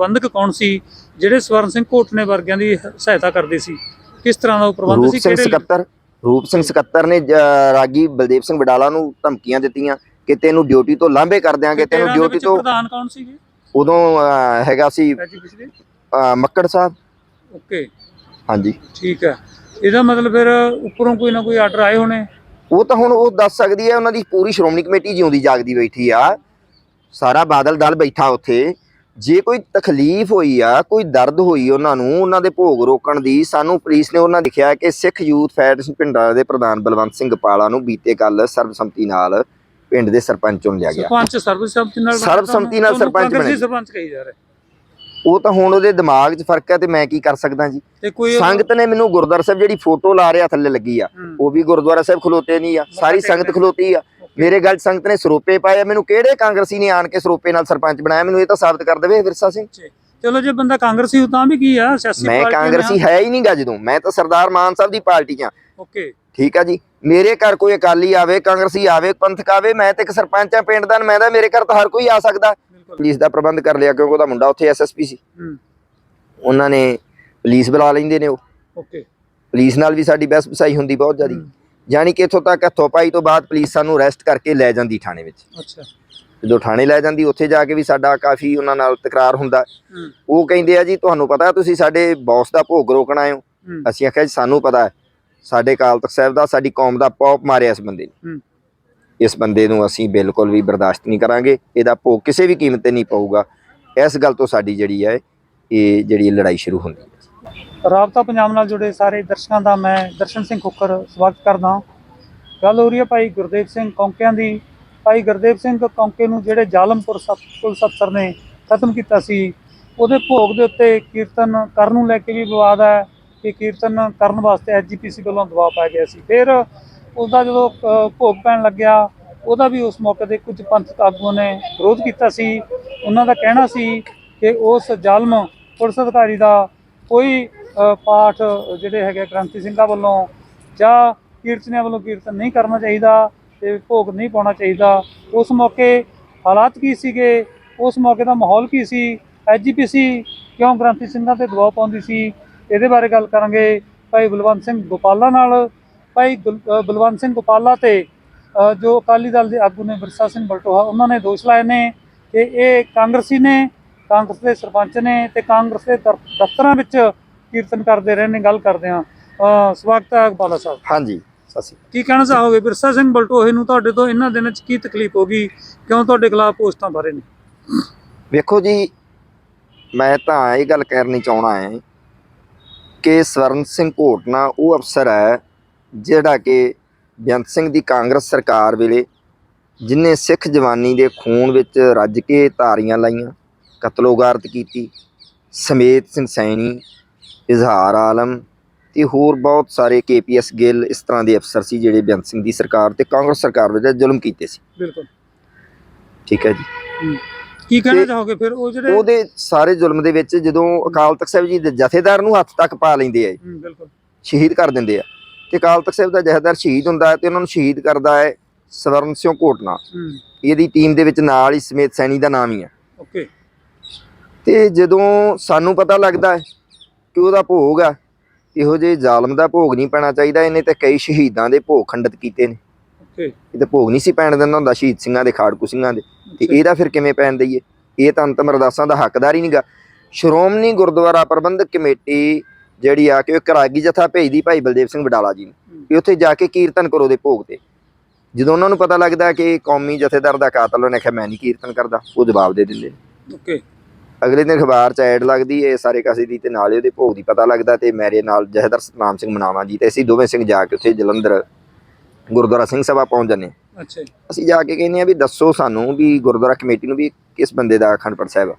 ਪ੍ਰਬੰਧਕ ਕੌਣ ਸੀ? ਜਿਹੜੇ ਸਵਰਨ ਸਿੰਘ ਘੋਟਨੇ ਵਰਗਿਆਂ ਦੀ ਸਹਾਇਤਾ ਕਰਦੇ ਸੀ। ਕਿਸ ਤਰ੍ਹਾਂ ਦਾ ਉਹ ਪ੍ਰਬੰਧ ਸੀ? ਸਿੰਘ ਸਕੱਤਰ ਰੂਪ ਸਿੰਘ ਸਕੱਤਰ ਨੇ ਰਾਗੀ ਬਲਦੇਵ ਸਿੰਘ ਵਡਾਲਾ ਨੂੰ ਧਮਕੀਆਂ ਦਿੱਤੀਆਂ ਕਿ ਤੈਨੂੰ ਡਿਊਟੀ ਤੋਂ ਲਾਂਭੇ ਕਰ ਦਿਆਂਗੇ ਤੈਨੂੰ ਡਿਊਟੀ ਤੋਂ ਪ੍ਰਧਾਨ ਕੌਣ ਸੀਗੇ? ਉਦੋਂ ਹੈਗਾ ਸੀ ਮੱਕੜ ਸਾਹਿਬ। ਓਕੇ। ਹਾਂਜੀ। ਠੀਕ ਹੈ। ਇਹਦਾ ਮਤਲਬ ਫਿਰ ਉੱਪਰੋਂ ਕੋਈ ਨਾ ਕੋਈ ਆਰਡਰ ਆਏ ਹੋਣੇ? ਉਹ ਤਾਂ ਹੁਣ ਉਹ ਦੱਸ ਸਕਦੀ ਹੈ ਉਹਨਾਂ ਦੀ ਪੂਰੀ ਸ਼੍ਰੋਮਣੀ ਕਮੇਟੀ ਜਿਉਂਦੀ ਜਾਗਦੀ ਬੈਠੀ ਆ। ਸਾਰਾ ਬਾਦਲ ਦਲ ਬੈਠਾ ਉੱਥੇ। ਜੇ ਕੋਈ ਤਕਲੀਫ ਹੋਈ ਆ ਕੋਈ ਦਰਦ ਹੋਈ ਉਹਨਾਂ ਨੂੰ ਉਹਨਾਂ ਦੇ ਭੋਗ ਰੋਕਣ ਦੀ ਸਾਨੂੰ ਪੁਲਿਸ ਨੇ ਉਹਨਾਂ ਲਿਖਿਆ ਕਿ ਸਿੱਖ ਯੂਥ ਫੈਡਰੇਸ਼ਨ ਪਿੰਡਾਂ ਦੇ ਪ੍ਰਧਾਨ ਬਲਵੰਤ ਸਿੰਘ ਪਾਲਾ ਨੂੰ ਬੀਤੇ ਕੱਲ ਸਰਬਸੰਮਤੀ ਨਾਲ ਪਿੰਡ ਦੇ ਸਰਪੰਚ ਚੁਣ ਲਿਆ ਗਿਆ। ਸਰਪੰਚ ਸਰਬਸੰਮਤੀ ਨਾਲ ਸਰਬਸੰਮਤੀ ਨਾਲ ਸਰਪੰਚ ਬਣਿਆ। ਸਰਪੰਚ ਕਹੀ ਜਾ ਰਿਹਾ। ਉਹ ਤਾਂ ਹੁਣ ਉਹਦੇ ਦਿਮਾਗ 'ਚ ਫ਼ਰਕ ਹੈ ਤੇ ਮੈਂ ਕੀ ਕਰ ਸਕਦਾ ਜੀ? ਸੰਗਤ ਨੇ ਮੈਨੂੰ ਗੁਰਦੁਆਰਾ ਸਾਹਿਬ ਜਿਹੜੀ ਫੋਟੋ ਲਾ ਰਿਹਾ ਥੱਲੇ ਲੱਗੀ ਆ ਉਹ ਵੀ ਗੁਰਦੁਆਰਾ ਸਾਹਿਬ ਖਲੋਤੇ ਨਹੀਂ ਆ ਸਾਰੀ। ਸੰਗਤ ਖਲੋਤੀ ਆ। ਮੇਰੇ ਗੱਲ ਸੰਗਤ ਨੇ ਸਰੋਪੇ ਪਾਏ ਆ, ਮੈਨੂੰ ਕਿਹੜੇ ਕਾਂਗਰਸੀ ਨੇ ਆਣ ਕੇ ਸਰੋਪੇ ਨਾਲ ਸਰਪੰਚ ਬਣਾਇਆ ਮੈਨੂੰ ਇਹ ਤਾਂ ਸਾਬਤ ਕਰ ਦੇਵੇ ਵਿਰਸਾ ਸਿੰਘ। ਚਲੋ ਜੇ ਬੰਦਾ ਕਾਂਗਰਸੀ ਹੋ ਤਾਂ ਵੀ ਕੀ ਆ ਸਿਆਸੀ ਮੈਂ ਕਾਂਗਰਸੀ ਹੈ ਹੀ ਨਹੀਂਗਾ ਜਦੋਂ ਮੈਂ ਤਾਂ ਸਰਦਾਰ ਮਾਨ ਸਾਹਿਬ ਦੀ ਪਾਰਟੀ ਆ। ਓਕੇ। ਠੀਕ ਆ ਜੀ ਮੇਰੇ ਘਰ ਕੋਈ ਅਕਾਲੀ ਆਵੇ ਕਾਂਗਰਸੀ ਆਵੇ ਪੰਥਕ ਆਵੇ ਮੈਂ ਤੇ ਇੱਕ ਸਰਪੰਚ ਆ ਪਿੰਡ ਦਾ ਮੈਂ ਤਾਂ ਮੇਰੇ ਘਰ ਤਾਂ ਹਰ ਕੋਈ ਆ ਸਕਦਾ। ਪੁਲਿਸ ਦਾ ਪ੍ਰਬੰਧ ਕਰ ਲਿਆ ਕਿਉਂਕਿ ਉਹਦਾ ਮੁੰਡਾ ਉੱਥੇ ਐਸਐਸਪੀ ਸੀ। ਹੂੰ। ਉਹਨਾਂ ਨੇ ਪੁਲਿਸ ਬੁਲਾ ਲੈਂਦੇ ਨੇ ਉਹ। ਓਕੇ। ਪੁਲਿਸ ਨਾਲ ਵੀ ਸਾਡੀ ਬਹਿਸ ਵਸਾਈ ਹੁੰਦੀ ਬਹੁਤ ਜ਼ਿਆਦੀ। ਯਾਨੀ ਕਿ ਇੱਥੋਂ ਤੱਕ ਹੱਥੋਂ ਪਾਈ ਤੋਂ ਬਾਅਦ ਪੁਲਿਸ ਸਾਨੂੰ ਅਰੈਸਟ ਕਰਕੇ ਲੈ ਜਾਂਦੀ ਥਾਣੇ ਵਿੱਚ। ਅੱਛਾ। ਜਦੋਂ ਥਾਣੇ ਲੈ ਜਾਂਦੀ ਉੱਥੇ ਜਾ ਕੇ ਵੀ ਸਾਡਾ ਕਾਫੀ ਉਹਨਾਂ ਨਾਲ ਤਕਰਾਰ ਹੁੰਦਾ। ਉਹ ਕਹਿੰਦੇ ਆ ਜੀ ਤੁਹਾਨੂੰ ਪਤਾ ਤੁਸੀਂ ਸਾਡੇ ਬੌਸ ਦਾ ਭੋਗ ਰੋਕਣ ਆਏ ਹੋ। ਅਸੀਂ ਆਖਿਆ ਜੀ ਸਾਨੂੰ ਪਤਾ ਹੈ। ਸਾਡੇ ਅਕਾਲ ਤਖਤ ਸਾਹਿਬ ਦਾ ਸਾਡੀ ਕੌਮ ਦਾ ਪੌਪ ਮਾਰਿਆ ਇਸ ਬੰਦੇ ਨੇ। ਇਸ ਬੰਦੇ ਨੂੰ ਅਸੀਂ ਬਿਲਕੁਲ ਵੀ ਬਰਦਾਸ਼ਤ ਨਹੀਂ ਕਰਾਂਗੇ। ਇਹਦਾ ਭੋਗ ਕਿਸੇ ਵੀ ਕੀਮਤ ਤੇ ਨਹੀਂ ਪਊਗਾ। ਇਸ ਗੱਲ ਤੋਂ ਸਾਡੀ ਜਿਹੜੀ ਹੈ ਇਹ ਜਿਹੜੀ ਲੜਾਈ ਸ਼ੁਰੂ ਹੁੰਦੀ ਹੈ। ਰਾਬਤਾ ਪੰਜਾਬ ਨਾਲ ਜੁੜੇ ਸਾਰੇ ਦਰਸ਼ਕਾਂ ਦਾ ਮੈਂ ਦਰਸ਼ਨ ਸਿੰਘ ਖੁੱਕਰ ਸਵਾਗਤ ਕਰਦਾ ਗੱਲ ਹੋ ਰਹੀ ਹੈ ਭਾਈ ਗੁਰਦੇਵ ਸਿੰਘ ਕੌਂਕਿਆਂ ਦੀ। ਭਾਈ ਗੁਰਦੇਵ ਸਿੰਘ ਕੌਂਕੇ ਨੂੰ ਜਿਹੜੇ ਜ਼ਾਲਮਪੁਰ ਸਬ ਪੁਲਿਸ ਅਫਸਰ ਨੇ ਖਤਮ ਕੀਤਾ ਸੀ, ਉਹਦੇ ਭੋਗ ਦੇ ਉੱਤੇ ਕੀਰਤਨ ਕਰਨ ਨੂੰ ਲੈ ਕੇ ਵੀ ਵਿਵਾਦ ਹੈ ਕਿ ਕੀਰਤਨ ਕਰਨ ਵਾਸਤੇ ਐਜੀਪੀਸੀ ਵੱਲੋਂ ਦਬਾਅ ਪਾਇਆ ਗਿਆ ਸੀ। ਫਿਰ ਉਹਦਾ ਜਦੋਂ ਭੋਗ ਪੈਣ ਲੱਗਿਆ, ਉਹਦਾ ਵੀ ਉਸ ਮੌਕੇ ਤੇ ਕੁਝ ਪੰਥਕ ਆਗੂਆਂ ਨੇ ਵਿਰੋਧ ਕੀਤਾ ਸੀ। ਉਹਨਾਂ ਦਾ ਕਹਿਣਾ ਸੀ ਕਿ ਉਸ ਜ਼ਾਲਮ ਪੁਲਿਸ ਅਧਿਕਾਰੀ ਦਾ ਕੋਈ ਪਾਠ ਜਿਹੜੇ ਹੈਗੇ ਕ੍ਰਾਂਤੀ ਸਿੰਘਾਂ ਵੱਲੋਂ ਜਾਂ ਕੀਰਤਨੀਆਂ ਵੱਲੋਂ ਕੀਰਤਨ ਨਹੀਂ ਕਰਨਾ ਚਾਹੀਦਾ ਤੇ ਭੋਗ ਨਹੀਂ ਪਾਉਣਾ ਚਾਹੀਦਾ। ਉਸ ਮੌਕੇ ਹਾਲਾਤ ਕੀ ਸੀਗੇ? ਉਸ ਮੌਕੇ ਦਾ ਮਾਹੌਲ ਕੀ ਸੀ? ਐਜੀਪੀਸੀ ਕਿਉਂ ਕ੍ਰਾਂਤੀ ਸਿੰਘਾਂ ਤੇ ਦਬਾਅ ਪਾਉਂਦੀ ਸੀ? ਇਹਦੇ ਬਾਰੇ ਗੱਲ ਕਰਾਂਗੇ ਭਾਈ ਬਲਵੰਤ ਸਿੰਘ ਗੋਪਾਲਾ ਨਾਲ। ਭਾਈ ਗੁਲ- ਬਲਵੰਤ ਸਿੰਘ ਗੋਪਾਲਾ ਤੇ ਜੋ ਅਕਾਲੀ ਦਲ ਦੇ ਆਗੂ ਨੇ ਵਿਰਸਾ ਸਿੰਘ ਬਲਟੋਹਾ, ਉਹਨਾਂ ਨੇ ਦੋਸ਼ ਲਾਏ ਨੇ ਕਿ ਇਹ ਕਾਂਗਰਸੀ ਨੇ, ਕਾਂਗਰਸ ਦੇ ਸਰਪੰਚ ਨੇ ਤੇ ਕਾਂਗਰਸ ਦੇ ਦਫ਼- ਦਫ਼ਤਰਾਂ ਵਿੱਚ ਕੀਰਤਨ ਕਰਦੇ ਰਹੇ ਨੇ ਗੱਲ ਕਰਦੇ ਆ ਸਵਾਗਤ ਹੈ ਗੋਪਾਲਾ ਸਾਹਿਬ। ਹਾਂਜੀ ਸਤਿ ਸ਼੍ਰੀ ਕੀ ਕਹਿਣਾ ਚਾਹੋਗੇ? ਵਿਰਸਾ ਸਿੰਘ ਬਲਟੋਹੇ ਨੂੰ ਤੁਹਾਡੇ ਤੋਂ ਇਹਨਾਂ ਦਿਨਾਂ 'ਚ ਕੀ ਤਕਲੀਫ ਹੋ ਗਈ? ਕਿਉਂ ਤੁਹਾਡੇ ਖਿਲਾਫ ਪੋਸਟਾਂ ਭਰੇ ਨੇ? ਵੇਖੋ ਜੀ ਮੈਂ ਤਾਂ ਇਹ ਗੱਲ ਕਰਨੀ ਚਾਹਣਾ ਹੈ ਕਿ ਸਵਰਨ ਸਿੰਘ ਘੋਟਨਾ ਉਹ ਅਫਸਰ ਹੈ ਜਿਹੜਾ ਕਿ ਬੇਅੰਤ ਸਿੰਘ ਦੀ ਕਾਂਗਰਸ ਸਰਕਾਰ ਵੇਲੇ ਜਿਨੇ ਸਿੱਖ ਜਵਾਨੀ ਦੇ ਖੂਨ ਵਿੱਚ ਰੱਜ ਕੇ ਧਾਰੀਆਂ ਲਾਈਆਂ ਕਤਲੋਗਾਰਤ ਕੀਤੀ ਸਮੇਤ ਸਿੰਘ ਸੈਣੀ ਇਜ਼ਹਾਰ ਆਲਮ ਤੇ ਹੋਰ ਬਹੁਤ ਸਾਰੇ ਕੇਪੀਐਸ ਗਿੱਲ ਇਸ ਤਰ੍ਹਾਂ ਦੇ ਅਫਸਰ ਸੀ ਜਿਹੜੇ ਬੇਅੰਤ ਸਿੰਘ ਦੀ ਸਰਕਾਰ ਤੇ ਕਾਂਗਰਸ ਸਰਕਾਰ ਵਿੱਚ ਜ਼ੁਲਮ ਕੀਤੇ ਸੀ। ਬਿਲਕੁਲ। ਠੀਕ ਹੈ ਜੀ। ਕੀ ਕਹਿਣਾ ਚਾਹੋਗੇ ਫਿਰ? ਉਹ ਜਿਹੜੇ ਉਹਦੇ ਸਾਰੇ ਜ਼ੁਲਮ ਦੇ ਵਿੱਚ ਜਦੋਂ ਅਕਾਲ ਤਖਤ ਸਾਹਿਬ ਜੀ ਦੇ ਜਥੇਦਾਰ ਨੂੰ ਹੱਥ ਤੱਕ ਪਾ ਲੈਂਦੇ ਆ ਬਿਲਕੁਲ। ਸ਼ਹੀਦ ਕਰ ਦਿੰਦੇ ਆ ਤੇ ਅਕਾਲ ਤਖਤ ਸਾਹਿਬ ਦਾ ਜਥੇਦਾਰ ਸ਼ਹੀਦ ਹੁੰਦਾ ਹੈ ਤੇ ਉਹਨਾਂ ਨੂੰ ਸ਼ਹੀਦ ਕਰਦਾ ਹੈ ਸਵਰਨ ਸਿੰਘ ਘੋਟਨਾ। ਹੂੰ। ਇਹਦੀ ਟੀਮ ਦੇ ਵਿੱਚ ਨਾਲ ਹੀ ਸਮੇਤ ਸੈਣੀ ਦਾ ਨਾਮ ਹੀ ਓਕੇ। ਤੇ ਜਦੋਂ ਸਾਨੂੰ ਪਤਾ ਲੱਗਦਾ ਹੈ ਕਿ ਉਹਦਾ ਭੋਗ ਆ। ਇਹੋ ਜਿਹੇ ਜ਼ਾਲਮ ਦਾ ਭੋਗ ਨਹੀਂ ਪੈਣਾ ਚਾਹੀਦਾ। ਇਹਨੇ ਤੇ ਕਈ ਸ਼ਹੀਦਾਂ ਦੇ ਭੋਗ ਖੰਡਿਤ ਕੀਤੇ ਨੇ। ਓਕੇ ਇਹ ਤੇ ਭੋਗ ਨਹੀਂ ਸੀ ਪੈਣ ਦਿੰਦਾ ਹੁੰਦਾ ਸ਼ਹੀਦ ਸਿੰਘਾਂ ਦੇ ਖਾੜਕੂ ਸਿੰਘਾਂ ਦੇ। ਤੇ ਇਹਦਾ ਫਿਰ ਕਿਵੇਂ ਪੈਣ ਦਈਏ? ਇਹ ਤਾਂ ਅੰਤਮ ਅਰਦਾਸਾਂ ਦਾ ਹੱਕਦਾਰ ਹੀ ਨਹੀਂਗਾ। ਸ਼੍ਰੋਮਣੀ ਗੁਰਦੁਆਰਾ ਪ੍ਰਬੰਧਕ ਕਮੇਟੀ ਜਿਹੜੀ ਆ ਕਿ ਉਹ ਕਰਾਗੀ ਜਥਾ ਭੇਜਦੀ ਭਾਈ ਬਲਦੇਵ ਸਿੰਘ ਵਡਾਲਾ ਜੀ ਨੂੰ। ਉੱਥੇ ਜਾ ਕੇ ਕੀਰਤਨ ਕਰੋ ਦੇ ਭੋਗ ਤੇ। ਜਦੋਂ ਉਹਨਾਂ ਨੂੰ ਪਤਾ ਲੱਗਦਾ ਕਿ ਕੌਮੀ ਜਥੇਦਾਰ ਦਾ ਕਾਤਲ ਉਹਨੇ ਕਿਹਾ ਮੈਂ ਨਹੀਂ ਕੀਰਤਨ ਕਰਦਾ ਉਹ ਜਵਾਬ ਦੇ ਦਿੰਦੇ। ਓਕੇ ਅਗਲੇ ਦਿਨ ਅਖਬਾਰ 'ਚ ਐਡ ਲੱਗਦੀ ਏ ਸਾਰੇ ਕਾਸੇ ਦੀ ਤੇ ਨਾਲੇ ਉਹਦੇ ਭੋਗ ਦੀ ਪਤਾ ਲੱਗਦਾ ਤੇ ਮੇਰੇ ਨਾਲ ਜਥੇਦਾਰ ਸਤਨਾਮ ਸਿੰਘ ਮਨਾਵਾ ਜੀ ਤੇ ਅਸੀਂ ਦੋਵੇਂ ਸਿੰਘ ਜਾ ਕੇ ਉੱਥੇ ਜਲੰਧਰ ਗੁਰਦੁਆਰਾ ਸਿੰਘ ਸਭਾ ਪਹੁੰਚ ਹਾਂ। ਅੱਛਾ। ਅਸੀਂ ਜਾ ਕੇ ਕਹਿੰਦੇ ਆ ਵੀ ਦੱਸੋ ਸਾਨੂੰ ਵੀ ਗੁਰਦੁਆਰਾ ਕਮੇਟੀ ਨੂੰ ਵੀ ਕਿਸ ਬੰਦੇ ਦਾ ਅਖੰਡ ਪਾਠ ਸਾਹਿਬ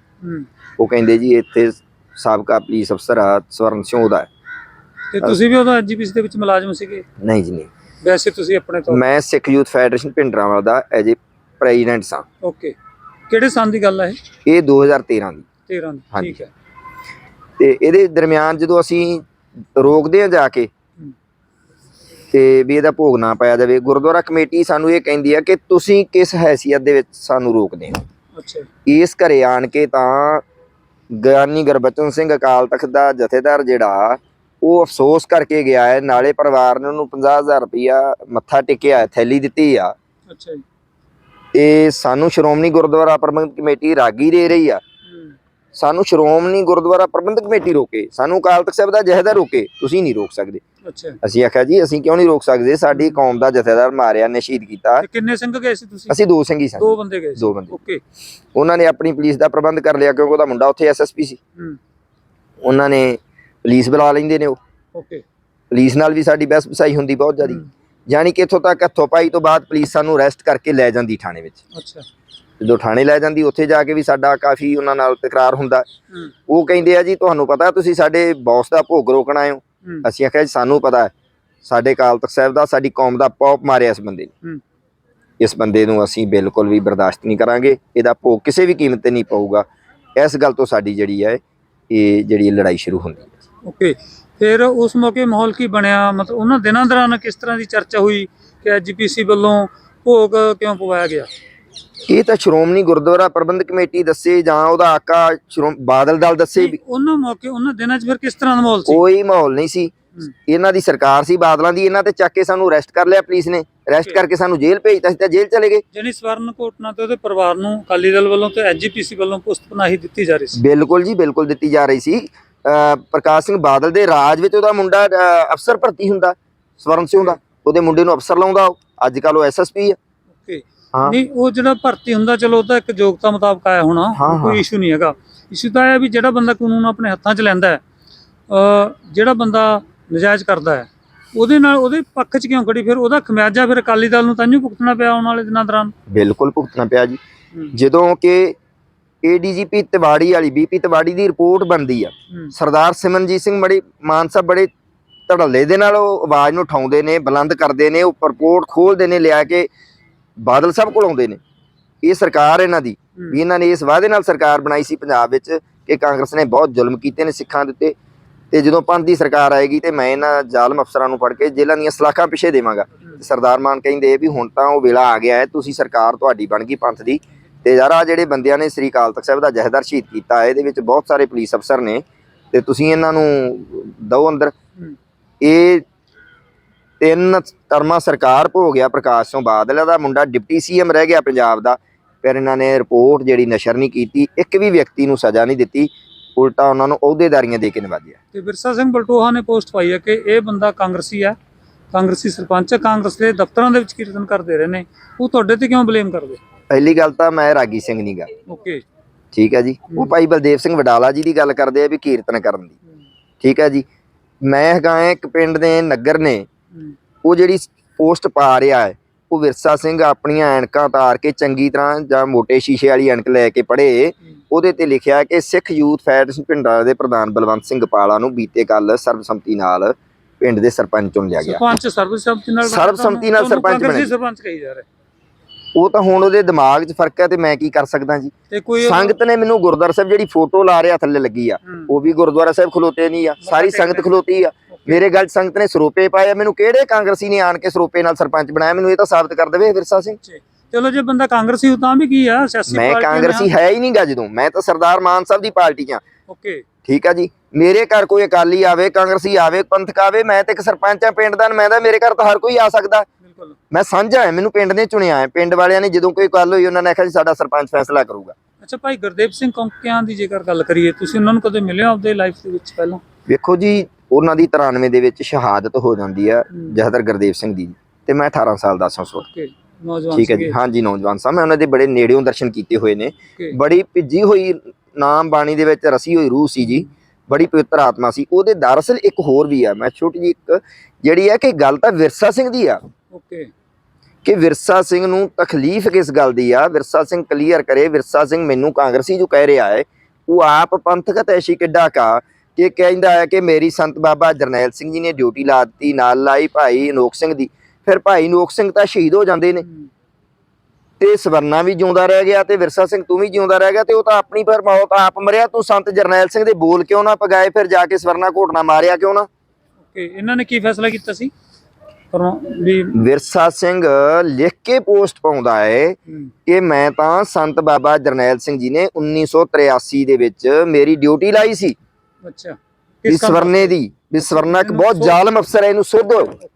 ਉਹ ਕਹਿੰਦੇ ਜੀ ਇੱਥੇ ਸਾਬਕਾ ਪੁਲਿਸ ਅਫਸਰ ਆ ਸਵਰਨ ਸਿੰਘ ਉਹਦਾ। ਤੇ ਤੁਸੀਂ ਵੀ ਉਹਦਾ ਐਜੀਪੀਸੀ ਦੇ ਵਿੱਚ ਮੁਲਾਜ਼ਮ ਸੀਗੇ? ਨਹੀਂ ਜੀ ਨਹੀਂ। ਵੈਸੇ ਤੁਸੀਂ ਆਪਣੇ ਤੋਂ ਮੈਂ ਸਿੱਖ ਯੂਥ ਫੈਡਰੇਸ਼ਨ ਪਿੰਡਰਾਵਾਲ ਦਾ ਐਜ ਪ੍ਰੈਜ਼ੀਡੈਂਟ ਸਾਂ। ਓਕੇ ਕਿਹੜੇ ਸਾਲ ਦੀ ਗੱਲ ਹੈ ਇਹ? ਇਹ 2013 ਦੀ। 13 ਦੀ ਹਾਂਜੀ। ਠੀਕ ਹੈ ਤੇ ਇਹਦੇ ਦਰਮਿਆਨ ਜਦੋਂ ਅਸੀਂ ਰੋਕਦੇ ਆ ਜਾ ਕੇ। ਤੇ ਵੀ ਇਹਦਾ ਭੋਗ ਨਾ ਪਾਇਆ ਜਾਵੇ ਗੁਰਦੁਆਰਾ ਕਮੇਟੀ ਸਾਨੂੰ ਇਹ ਕਹਿੰਦੀ ਆ ਕਿ ਤੁਸੀਂ ਕਿਸ ਹੈਸੀਅਤ ਦੇ ਵਿੱਚ ਸਾਨੂੰ ਰੋਕਦੇ ਹੋ ਅੱਛਾ। ਇਸ ਘਰੇ ਆਣ ਕੇ ਤਾਂ ਗਿਆਨੀ ਗੁਰਬਚਨ ਸਿੰਘ ਅਕਾਲ ਤਖਤ ਦਾ ਜਥੇਦਾਰ ਜਿਹੜਾ ਉਹ ਅਫਸੋਸ ਕਰਕੇ ਗਿਆ ਹੈ ਨਾਲੇ ਪਰਿਵਾਰ ਨੇ ਉਹਨੂੰ 50000 ਰੁਪਇਆ ਮੱਥਾ ਟੇਕਿਆ ਹੈ, ਥੈਲੀ ਦਿੱਤੀ ਆ ਅੱਛਾ ਜੀ ਇਹ ਸਾਨੂੰ ਸ਼੍ਰੋਮਣੀ ਗੁਰਦੁਆਰਾ ਪ੍ਰਬੰਧਕ ਕਮੇਟੀ ਰਾਗੀ ਦੇ ਰਹੀ ਆ ਸਾਨੂੰ ਸ਼੍ਰੋਮਣੀ ਗੁਰਦੁਆਰਾ ਪ੍ਰਬੰਧਕ ਕਮੇਟੀ ਰੋਕੇ ਸਾਨੂੰ ਅਕਾਲ ਤਖਤ ਸਾਹਿਬ ਦਾ ਜਥੇਦਾਰ ਰੋਕੇ ਤੁਸੀਂ ਨਹੀਂ ਰੋਕ ਸਕਦੇ। ਅੱਛਾ। ਅਸੀਂ ਆਖਿਆ ਜੀ ਅਸੀਂ ਕਿਉਂ ਨਹੀਂ ਰੋਕ ਸਕਦੇ? ਸਾਡੀ ਕੌਮ ਦਾ ਜਥੇਦਾਰ ਮਾਰਿਆ ਨੇ ਸ਼ਹੀਦ ਕੀਤਾ। ਕਿੰਨੇ ਸਿੰਘ ਗਏ ਸੀ ਤੁਸੀਂ? ਅਸੀਂ ਦੋ ਸਿੰਘ ਹੀ ਸਨ। ਦੋ ਬੰਦੇ ਗਏ ਸੀ? ਦੋ ਬੰਦੇ। ਓਕੇ। ਉਹਨਾਂ ਨੇ ਆਪਣੀ ਪੁਲਿਸ ਦਾ ਪ੍ਰਬੰਧ ਕਰ ਲਿਆ ਕਿਉਂਕਿ ਉਹਦਾ ਮੁੰਡਾ ਉੱਥੇ ਐਸਐਸਪੀ ਸੀ। ਹੂੰ। ਉਹਨਾਂ ਨੇ ਪੁਲਿਸ ਬੁਲਾ ਲੈਂਦੇ ਨੇ ਉਹ। ਓਕੇ। ਪੁਲਿਸ ਨਾਲ ਵੀ ਸਾਡੀ ਬਹਿਸ ਵਸਾਈ ਹੁੰਦੀ ਬਹੁਤ ਜ਼ਿਆਦੀ। ਯਾਨੀ ਕਿ ਇੱਥੋਂ ਤੱਕ ਹੱਥੋਂ ਪਾਈ ਤੋਂ ਬਾਅਦ ਪੁਲਿਸ ਸਾਨੂੰ ਅਰੈਸਟ ਕਰਕੇ ਲੈ ਜਾਂਦੀ ਥਾਣੇ ਵਿੱਚ। ਅੱਛਾ। ਜਦੋਂ ਥਾਣੇ ਲੈ ਜਾਂਦੀ ਉੱਥੇ ਜਾ ਕੇ ਵੀ ਸਾਡਾ ਕਾਫੀ ਉਹਨਾਂ ਨਾਲ ਤਕਰਾਰ ਹੁੰਦਾ। ਉਹ ਕਹਿੰਦੇ ਆ ਜੀ ਤੁਹਾਨੂੰ ਪਤਾ ਤੁਸੀਂ ਸਾਡੇ ਬੌਸ ਦਾ ਭੋਗ ਰੋਕਣ ਆਏ ਹੋ। ਅਸੀਂ ਆਖਿਆ ਜੀ ਸਾਨੂੰ ਪਤਾ ਹੈ ਸਾਡੇ ਅਕਾਲ ਤਖਤ ਸਾਹਿਬ ਦਾ ਸਾਡੀ ਕੌਮ ਦਾ ਪੌਪ ਮਾਰਿਆ ਇਸ ਬੰਦੇ ਨੇ। ਇਸ ਬੰਦੇ ਨੂੰ ਅਸੀਂ ਬਿਲਕੁਲ ਵੀ ਬਰਦਾਸ਼ਤ ਨਹੀਂ ਕਰਾਂਗੇ। ਇਹਦਾ ਭੋਗ ਕਿਸੇ ਵੀ ਕੀਮਤ ਤੇ ਨਹੀਂ ਪਊਗਾ। ਇਸ ਗੱਲ ਤੋਂ ਸਾਡੀ ਜਿਹੜੀ ਹੈ ਇਹ ਜਿਹੜੀ ਲੜਾਈ ਸ਼ੁਰੂ ਹੁੰਦੀ ਹੈ। ਓਕੇ। ਫਿਰ ਉਸ ਮੌਕੇ ਮਾਹੌਲ ਕੀ ਬਣਿਆ? ਮਤਲਬ ਉਹਨਾਂ ਦਿਨਾਂ ਦੌਰਾਨ ਕਿਸ ਤਰ੍ਹਾਂ ਦੀ ਚਰਚਾ ਹੋਈ ਕਿ ਐਜੀਪੀਸੀ ਵੱਲੋਂ ਭੋਗ ਕਿਉਂ ਪਵਾਇਆ ਗਿਆ? ਇਹ ਤਾਂ ਸ਼੍ਰੋਮਣੀ ਗੁਰਦੁਆਰਾ ਪ੍ਰਬੰਧਕ ਕਮੇਟੀ ਦੱਸੇ ਜਾਂ ਉਹਦਾ ਆਕਾ ਸ਼੍ਰੋਮ ਬਾਦਲ ਦਲ ਦੱਸੇ ਵੀ ਉਹਨਾਂ ਮੌਕੇ ਉਹਨਾਂ ਦਿਨਾਂ 'ਚ ਫਿਰ ਕਿਸ ਤਰ੍ਹਾਂ ਦਾ ਮਾਹੌਲ ਸੀ? ਕੋਈ ਮਾਹੌਲ ਨਹੀਂ ਸੀ। ਹੂੰ। ਇਹਨਾਂ ਦੀ ਸਰਕਾਰ ਸੀ ਬਾਦਲਾਂ ਦੀ ਇਹਨਾਂ ਤੇ ਚੱਕ ਕੇ ਸਾਨੂੰ ਅਰੈਸਟ ਕਰ ਲਿਆ ਪੁਲਿਸ ਨੇ। ਅਰੈਸਟ. ਕਰਕੇ ਸਾਨੂੰ ਜੇਲ੍ਹ ਭੇਜਤਾ ਸੀ ਤਾਂ ਜੇਲ੍ਹ ਚਲੇ ਗਏ। ਜਾਨੀ ਸਵਰਨ ਕੋਟਨਾ ਤੇ ਉਹਦੇ ਪਰਿਵਾਰ ਨੂੰ ਅਕਾਲੀ ਦਲ ਵੱਲੋਂ ਤੇ ਐਜੀਪੀਸੀ ਵੱਲੋਂ ਪੁਸਤ ਪਨਾਹੀ ਦਿੱਤੀ ਜਾ ਰਹੀ ਸੀ। ਬਿਲਕੁਲ ਜੀ ਬਿਲਕੁਲ ਦਿੱਤੀ ਜਾ ਰਹੀ ਸੀ। ਪ੍ਰਕਾਸ਼ ਸਿੰਘ ਬਾਦਲ ਦੇ ਰਾਜ ਵਿੱਚ ਉਹਦਾ ਮੁੰਡਾ ਅਫਸਰ ਭਰਤੀ ਹੁੰਦਾ ਸਵਰਨ ਸਿੰਘ ਦਾ। ਉਹਦੇ ਮੁੰਡੇ ਨੂੰ ਅਫਸਰ ਲਾਉਂਦਾ ਅੱਜ ਕੱਲ ਉਹ ਐਸਐਸਪੀ ਆ। ਓਕੇ। ਹਾਂ। ਨਹੀਂ ਉਹ ਜਿਹੜਾ ਭਰਤੀ ਹੁੰਦਾ ਚਲੋ ਉਹ ਤਾਂ ਇੱਕ ਯੋਗਤਾ ਮੁਤਾਬਕ ਆਇਆ ਹੋਣਾ ਕੋਈ। ਇਸ਼ੂ ਨਹੀਂ ਹੈਗਾ। ਇਸ਼ੂ ਤਾਂ ਇਹ ਵੀ ਜਿਹੜਾ ਬੰਦਾ ਕਾਨੂੰਨ ਆਪਣੇ ਹੱਥਾਂ 'ਚ ਲੈਂਦਾ ਹੈ ਜਿਹੜਾ ਬੰਦਾ ਨਜਾਇਜ਼ ਕਰਦਾ ਹੈ ਉਹਦੇ ਨਾਲ ਉਹਦੇ ਪੱਖ 'ਚ ਕਿਉਂ ਖੜੀ? ਫਿਰ ਉਹਦਾ ਖਮਿਆਜਾ ਫਿਰ ਅਕਾਲੀ ਦਲ ਨੂੰ ਤਾਂ ਨਹੀਂ ਭੁਗਤਣਾ ਪਿਆ ਆਉਣ ਵਾਲੇ ਦਿਨਾਂ ਦੌਰਾਨ? ਬਿਲਕੁਲ ਭੁਗਤਣਾ ਪਿਆ ਜੀ। ਜਦੋਂ ਕਿ ਏਡੀਜੀਪੀ ਤਿਵਾੜੀ ਵਾਲੀ ਬੀਪੀ ਤਿਵਾੜੀ ਦੀ ਰਿਪੋਰਟ ਬਣਦੀ ਆ ਸਰਦਾਰ ਸਿਮਰਨਜੀਤ ਸਿੰਘ ਬੜੀ ਮਾਨ ਸਾਹਿਬ ਬੜੇ ਧੜੱਲੇ ਦੇ ਨਾਲ ਉਹ ਆਵਾਜ਼ ਨੂੰ ਉਠਾਉਂਦੇ ਨੇ ਬੁਲੰਦ ਕਰਦੇ ਨੇ ਉਹ ਰਿਪੋਰਟ ਖੋਲਦੇ ਨੇ ਲਿਆ ਕੇ ਬਾਦਲ ਸਾਹਿਬ ਕੋਲ ਆਉਂਦੇ ਨੇ। ਇਹ ਸਰਕਾਰ ਇਹਨਾਂ ਦੀ। ਵੀ ਇਹਨਾਂ ਨੇ ਇਸ ਵਾਅਦੇ ਨਾਲ ਸਰਕਾਰ ਬਣਾਈ ਸੀ ਪੰਜਾਬ ਵਿੱਚ ਕਿ ਕਾਂਗਰਸ ਨੇ ਬਹੁਤ ਜ਼ੁਲਮ ਕੀਤੇ ਨੇ ਸਿੱਖਾਂ ਦੇ ਉੱਤੇ। ਤੇ ਜਦੋਂ ਪੰਥ ਦੀ ਸਰਕਾਰ ਆਏਗੀ ਤੇ ਮੈਂ ਇਹਨਾਂ ਜ਼ਾਲਮ ਅਫਸਰਾਂ ਨੂੰ ਫੜ ਕੇ ਜੇਲ੍ਹਾਂ ਦੀਆਂ ਸਲਾਖਾਂ ਪਿੱਛੇ ਦੇਵਾਂਗਾ। ਸਰਦਾਰ ਮਾਨ ਕਹਿੰਦੇ ਵੀ ਹੁਣ ਤਾਂ ਉਹ ਵੇਲਾ ਆ ਗਿਆ ਹੈ ਤੁਸੀਂ ਸਰਕਾਰ ਤੁਹਾਡੀ ਬਣ ਗਈ ਪੰਥ ਦੀ। ਤੇ ਯਾਰ ਆਹ ਜਿਹੜੇ ਬੰਦਿਆਂ ਨੇ ਸ੍ਰੀ ਅਕਾਲ ਤਖਤ ਸਾਹਿਬ ਦਾ ਜਹਦਰ ਸ਼ਹੀਦ ਕੀਤਾ ਇਹਦੇ ਵਿੱਚ ਬਹੁਤ ਸਾਰੇ ਪੁਲਿਸ ਅਫਸਰ ਨੇ। ਤੇ ਤੁਸੀਂ ਇਹਨਾਂ ਨੂੰ ਦਓ ਅੰਦਰ। ਇਹ ਤਿੰਨ ਤਰਮਾ ਸਰਕਾਰ ਭੋਗ ਗਿਆ ਪ੍ਰਕਾਸ਼ ਸਿੰਘ ਬਾਦਲ ਦਾ ਮੁੰਡਾ ਡਿਪਟੀ ਸੀਐਮ ਰਹਿ ਗਿਆ ਪੰਜਾਬ ਦਾ ਫਿਰ ਇਹਨਾਂ ਨੇ ਰਿਪੋਰਟ ਜਿਹੜੀ ਨਸ਼ਰ ਨਹੀਂ ਕੀਤੀ ਇੱਕ ਵੀ ਵਿਅਕਤੀ ਨੂੰ ਸਜ਼ਾ ਨਹੀਂ ਦਿੱਤੀ ਉਲਟਾ ਉਹਨਾਂ ਨੂੰ ਅਹੁਦੇਦਾਰੀਆਂ ਦੇ ਕੇ ਨਵਾਜਿਆ। ਤੇ ਵਿਰਸਾ ਸਿੰਘ ਬਲਟੋਹਾ ਨੇ ਪੋਸਟ ਪਾਈ ਹੈ ਕਿ ਇਹ ਬੰਦਾ ਕਾਂਗਰਸੀ ਹੈ ਕਾਂਗਰਸੀ ਸਰਪੰਚ ਕਾਂਗਰਸ ਦੇ ਦਫ਼ਤਰਾਂ ਦੇ ਵਿੱਚ ਕੀਰਤਨ ਕਰਦੇ ਰਹੇ ਨੇ। ਉਹ ਤੁਹਾਡੇ ਤੇ ਕਿਉਂ ਬਲੇਮ ਕਰਦੇ? ਪਹਿਲੀ ਗੱਲ ਤਾਂ ਮੈਂ ਰਾਗੀ ਸਿੰਘ ਨਹੀਂ ਗਾ। ਓਕੇ। ਠੀਕ ਹੈ ਜੀ। ਉਹ। ਭਾਈ ਬਲਦੇਵ ਸਿੰਘ ਵਡਾਲਾ ਜੀ ਦੀ ਗੱਲ ਕਰਦੇ ਆ ਵੀ ਕੀਰਤਨ ਕਰਨ ਦੀ। ਠੀਕ ਹੈ ਜੀ। ਮੈਂ ਹੈਗਾ ਇੱਕ ਪਿੰਡ ਦੇ ਨਗਰ ਨੇ ਉਹ ਜਿਹੜੀ ਪੋਸਟ ਪਾ ਰਿਹਾ ਹੈ ਉਹ ਵਿਰਸਾ ਸਿੰਘ ਆਪਣੀਆਂ ਐਨਕਾਂ ਉਤਾਰ ਕੇ ਚੰਗੀ ਤਰ੍ਹਾਂ ਜਾਂ ਮੋٹے ਸ਼ੀਸ਼ੇ ਵਾਲੀ ਐਨਕ ਲੈ ਕੇ ਪੜ੍ਹੇ ਹੂੰ, ਉਹਦੇ ਤੇ ਲਿਖਿਆ ਕਿ ਸਿੱਖ ਯੂਥ ਫੈਡਰੇਸ਼ਨ ਪਿੰਡਾਂ ਦੇ ਪ੍ਰਧਾਨ ਬਲਵੰਤ ਸਿੰਘ ਪਾਲਾ ਨੂੰ ਬੀਤੇ ਕੱਲ ਸਰਬਸੰਮਤੀ ਨਾਲ ਪਿੰਡ ਦੇ ਸਰਪੰਚ ਚੁਣ ਲਿਆ ਗਿਆ। ਸਰਪੰਚ ਸਰਬਸੰਮਤੀ ਨਾਲ ਸਰਬਸੰਮਤੀ ਨਾਲ ਸਰਪੰਚ ਬਣਿਆ। ਸਰਪੰਚ ਕਹੀ ਜਾ ਰਿਹਾ। ਉਹ ਤਾਂ ਹੁਣ ਉਹਦੇ ਦਿਮਾਗ 'ਚ ਫ਼ਰਕ ਹੈ ਤੇ ਮੈਂ ਕੀ ਕਰ ਸਕਦਾ ਜੀ? ਸੰਗਤ ਨੇ ਮੈਨੂੰ ਗੁਰਦੁਆਰਾ ਸਾਹਿਬ ਜਿਹੜੀ ਫੋਟੋ ਲਾ ਰਿਹਾ ਥੱਲੇ ਲੱਗੀ ਆ ਉਹ ਵੀ ਗੁਰਦੁਆਰਾ ਸਾਹਿਬ ਖਲੋਤੇ ਨਹੀਂ ਆ ਸਾਰੀ ਸੰਗਤ। ਖਲੋਤੀ ਆ। ਮੇਰੇ ਗੱਲ ਸੰਗਤ ਨੇ ਸਰੋਪੇ ਪਾਏ ਆ, ਮੈਨੂੰ ਕਿਹੜੇ ਕਾਂਗਰਸੀ ਨੇ ਆਣ ਕੇ ਸਰੋਪੇ ਨਾਲ ਸਰਪੰਚ ਬਣਾਇਆ ਮੈਨੂੰ ਇਹ ਤਾਂ ਸਾਬਤ ਕਰ ਦੇਵੇ ਵਿਰਸਾ ਸਿੰਘ। ਚਲੋ ਜੇ ਬੰਦਾ ਕਾਂਗਰਸੀ ਹੋ ਤਾਂ ਵੀ ਕੀ ਆ ਸਿਆਸੀ ਮੈਂ ਕਾਂਗਰਸੀ ਹੈ ਹੀ ਨਹੀਂਗਾ ਜਦੋਂ ਮੈਂ ਤਾਂ ਸਰਦਾਰ ਮਾਨ ਸਾਹਿਬ ਦੀ ਪਾਰਟੀ 'ਚ ਆ ਓਕੇ। ਠੀਕ ਆ ਜੀ ਮੇਰੇ ਘਰ ਕੋਈ ਅਕਾਲੀ ਆਵੇ ਕਾਂਗਰਸੀ ਆਵੇ ਪੰਥਕ ਆਵੇ ਮੈਂ ਤਾਂ ਇੱਕ ਸਰਪੰਚ ਆ ਪਿੰਡ ਦਾ ਨੁਮਾਇੰਦਾ ਮੇਰੇ ਘਰ ਤਾਂ ਹਰ ਕੋਈ ਆ ਸਕਦਾ। ਬਿਲਕੁਲ। ਮੈਂ ਸਾਂਝਾ ਹੈ ਮੈਨੂੰ ਪਿੰਡ ਨੇ ਚੁਣਿਆ ਹੈ ਪਿੰਡ ਵਾਲਿਆਂ ਨੇ ਜਦੋਂ ਕੋਈ ਗੱਲ ਹੋਈ ਉਹਨਾਂ ਨੇ ਆਖਿਆ ਜੀ ਸਾਡਾ ਸਰਪੰਚ ਫੈਸਲਾ ਕਰੂਗਾ। ਅੱਛਾ ਭਾਈ ਗੁਰਦੇਵ ਸਿੰਘ ਕੌਂਕਿਆਂ ਦੀ ਜੇਕਰ ਗੱਲ ਕਰੀਏ ਤੁਸੀਂ ਉਹਨਾਂ ਨੂੰ ਕਦੇ ਮਿਲੇ ਹੋ ਆਪਦੇ ਲਾਈਫ ਦੇ ਵਿੱਚ ਪਹਿਲਾਂ? ਵੇਖੋ ਜੀ ਉਹਨਾਂ ਦੀ 93 ਦੇ ਵਿੱਚ ਸ਼ਹਾਦਤ ਹੋ ਜਾਂਦੀ ਆ ਜਹਦਰ ਗੁਰਦੇਵ ਸਿੰਘ ਦੀ। ਤੇ ਮੈਂ 18 ਸਾਲ ਦਾ ਸਾਂ ਉਸ ਵਕਤ। ਓਕੇ ਨੌਜਵਾਨ ਠੀਕ ਹੈ ਜੀ ਹਾਂਜੀ ਨੌਜਵਾਨ ਸਾਂ। ਮੈਂ ਉਹਨਾਂ ਦੇ ਬੜੇ ਨੇੜਿਓਂ ਦਰਸ਼ਨ ਕੀਤੇ ਹੋਏ ਨੇ। ਬੜੀ ਭਿੱਜੀ ਹੋਈ ਨਾਮ ਬਾਣੀ ਦੇ ਵਿੱਚ ਰਸੀ ਹੋਈ ਰੂਹ ਸੀ ਜੀ। ਬੜੀ ਪਵਿੱਤਰ ਆਤਮਾ ਸੀ। ਉਹਦੇ ਦਰਅਸਲ ਇੱਕ ਹੋਰ ਵੀ ਆ। ਮੈਂ ਛੋਟੀ ਜੀ ਇੱਕ ਜਿਹੜੀ ਹੈ ਕਿ ਗੱਲ ਤਾਂ ਵਿਰਸਾ ਸਿੰਘ ਦੀ ਆ। ਓਕੇ। ਕਿ ਵਿਰਸਾ ਸਿੰਘ ਨੂੰ ਤਕਲੀਫ ਕਿਸ ਗੱਲ ਦੀ ਆ? ਵਿਰਸਾ ਸਿੰਘ ਕਲੀਅਰ ਕਰੇ। ਵਿਰਸਾ ਸਿੰਘ ਮੈਨੂੰ ਕਾਂਗਰਸੀ ਜੋ ਕਹਿ ਰਿਹਾ ਹੈ ਉਹ ਆਪ ਪੰਥਕ ਤੈਸ਼ੀ ਕਿੱਡਾ ਕਾ? ਕਿ ਕਹਿੰਦਾ ਹੈ ਕਿ ਮੇਰੀ ਸੰਤ ਬਾਬਾ ਜਰਨੈਲ ਸਿੰਘ ਜੀ ਨੇ ਡਿਊਟੀ ਲਾ ਦਿੱਤੀ ਨਾਲ ਲਾਈ ਭਾਈ ਅਨੋਖ ਸਿੰਘ ਦੀ। ਫਿਰ ਭਾਈ ਅਨੋਖ ਸਿੰਘ ਤਾਂ ਸ਼ਹੀਦ ਹੋ ਜਾਂਦੇ ਨੇ। ਤੇ ਸਵਰਨਾ ਵੀ ਜਿਉਂਦਾ ਰਹਿ ਗਿਆ ਤੇ ਵਿਰਸਾ ਸਿੰਘ ਤੂੰ ਵੀ ਜਿਉਂਦਾ ਰਹਿ ਗਿਆ ਤੇ ਉਹ ਤਾਂ ਆਪਣੀ ਫਿਰ ਮੌਤ ਆਪ ਮਰਿਆ। ਤੂੰ ਸੰਤ ਜਰਨੈਲ ਸਿੰਘ ਦੇ ਬੋਲ ਕਿਉਂ ਨਾ ਪਗਾਏ? ਫਿਰ ਜਾ ਕੇ ਸਵਰਨਾ ਘੋਟਣਾ ਮਾਰਿਆ ਕਿਉਂ ਨਾ? ਓਕੇ ਇਹਨਾਂ ਨੇ ਕੀ ਫੈਸਲਾ ਕੀਤਾ ਸੀ? ਵਿਰਸਾ ਸਿੰਘ ਲਿਖ ਕੇ ਪੋਸਟ ਪਾਉਂਦਾ ਹੈ ਹੂੰ, ਕਿ ਮੈਂ ਤਾਂ ਸੰਤ ਬਾਬਾ ਜਰਨੈਲ ਸਿੰਘ ਜੀ ਨੇ 1983 ਦੇ ਵਿੱਚ ਮੇਰੀ ਡਿਊਟੀ ਲਾਈ ਸੀ। ਅੱਛਾ। ਸਵਰਨੇ ਦੀ ਵੀ ਸਵਰਨਾ ਇੱਕ ਬਹੁਤ ਜ਼ਾਲਮ ਅਫਸਰ ਹੈ ਇਹਨੂੰ ਸੁੱਧ.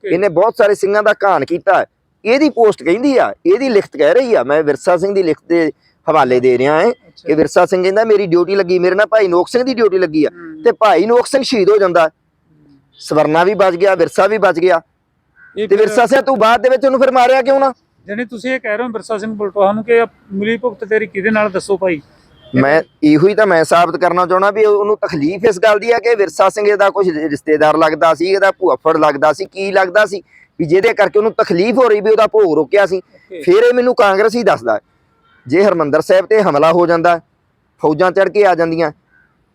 ਇਹਨੇ ਬਹੁਤ ਸਾਰੇ ਸਿੰਘਾਂ ਦਾ ਘਾਣ ਕੀਤਾ। ਇਹਦੀ ਪੋਸਟ ਕਹਿੰਦੀ ਆ ਇਹਦੀ ਲਿਖਤ ਕਹਿ ਰਹੀ ਆ ਮੈਂ ਵਿਰਸਾ ਸਿੰਘ ਦੀ ਲਿਖਤ ਦੇ ਹਵਾਲੇ ਦੇ ਰਿਹਾ ਹਾਂ। ਕਿ ਵਿਰਸਾ ਸਿੰਘ ਕਹਿੰਦਾ ਮੇਰੀ ਡਿਊਟੀ ਲੱਗੀ ਮੇਰੇ ਨਾਲ ਭਾਈ ਨੋਕ ਸਿੰਘ ਦੀ ਡਿਊਟੀ ਲੱਗੀ ਆ। ਤੇ ਭਾਈ ਨੋਕ ਸਿੰਘ ਸ਼ਹੀਦ ਹੋ ਜਾਂਦਾ। ਸਵਰਨਾ ਵੀ ਬਚ ਗਿਆ ਵਿਰਸਾ ਵੀ ਬਚ ਗਿਆ। ਤੇ ਵਿਰਸਾ ਸਿੰਘ ਤੂੰ ਬਾਅਦ ਦੇ ਵਿੱਚ ਉਹਨੂੰ ਫਿਰ ਮਾਰਿਆ ਕਿਉਂ ਨਾ? ਜਾਣੀ ਤੁਸੀਂ ਇਹ ਕਹਿ ਰਹੇ ਹੋ ਬਿਰਸਾ ਸਿੰਘ ਬਲਟੋਹਾ ਨੂੰ ਕਿ ਮਿਲੀ ਭੁਗਤ ਤੇਰੀ ਕਿਹਦੇ ਨਾਲ ਦੱਸੋ ਭਾਈ? ਮੈਂ ਇਹੋ ਹੀ ਤਾਂ ਮੈਂ ਸਾਬਤ ਕਰਨਾ ਚਾਹਣਾ ਵੀ ਉਹਨੂੰ ਤਕਲੀਫ ਇਸ ਗੱਲ ਦੀ ਆ ਕਿ ਵਿਰਸਾ ਸਿੰਘ ਇਹਦਾ ਕੁਝ ਰਿਸ਼ਤੇਦਾਰ ਲੱਗਦਾ ਸੀ ਇਹਦਾ ਭੂਆਫੜ ਲੱਗਦਾ ਸੀ ਕੀ ਲੱਗਦਾ ਸੀ ਵੀ ਜਿਹਦੇ ਕਰਕੇ ਉਹਨੂੰ ਤਕਲੀਫ ਹੋ ਰਹੀ ਵੀ ਉਹਦਾ ਭੋਗ ਰੋਕਿਆ ਸੀ. ਫਿਰ ਇਹ ਮੈਨੂੰ ਕਾਂਗਰਸ ਹੀ ਦੱਸਦਾ। ਜੇ ਹਰਮੰਦਰ ਸਾਹਿਬ ਤੇ ਹਮਲਾ ਹੋ ਜਾਂਦਾ ਫੌਜਾਂ ਚੜ ਕੇ ਆ ਜਾਂਦੀਆਂ